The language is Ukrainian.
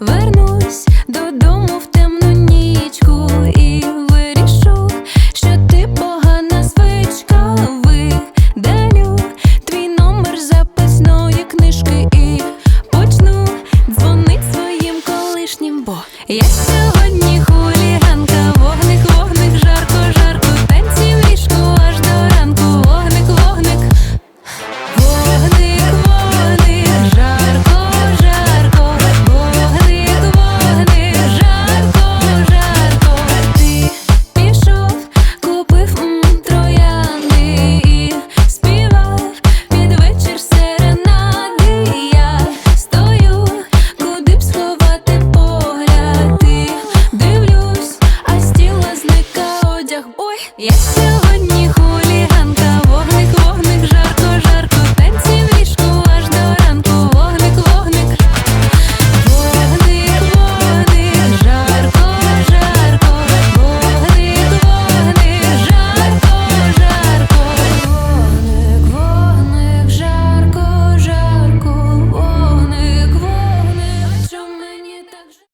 вернусь додому в темну нічку і вирішу, що ти погана звичка. Видалю твій номер записної книжки і почну дзвонить своїм колишнім, бо Yes, you.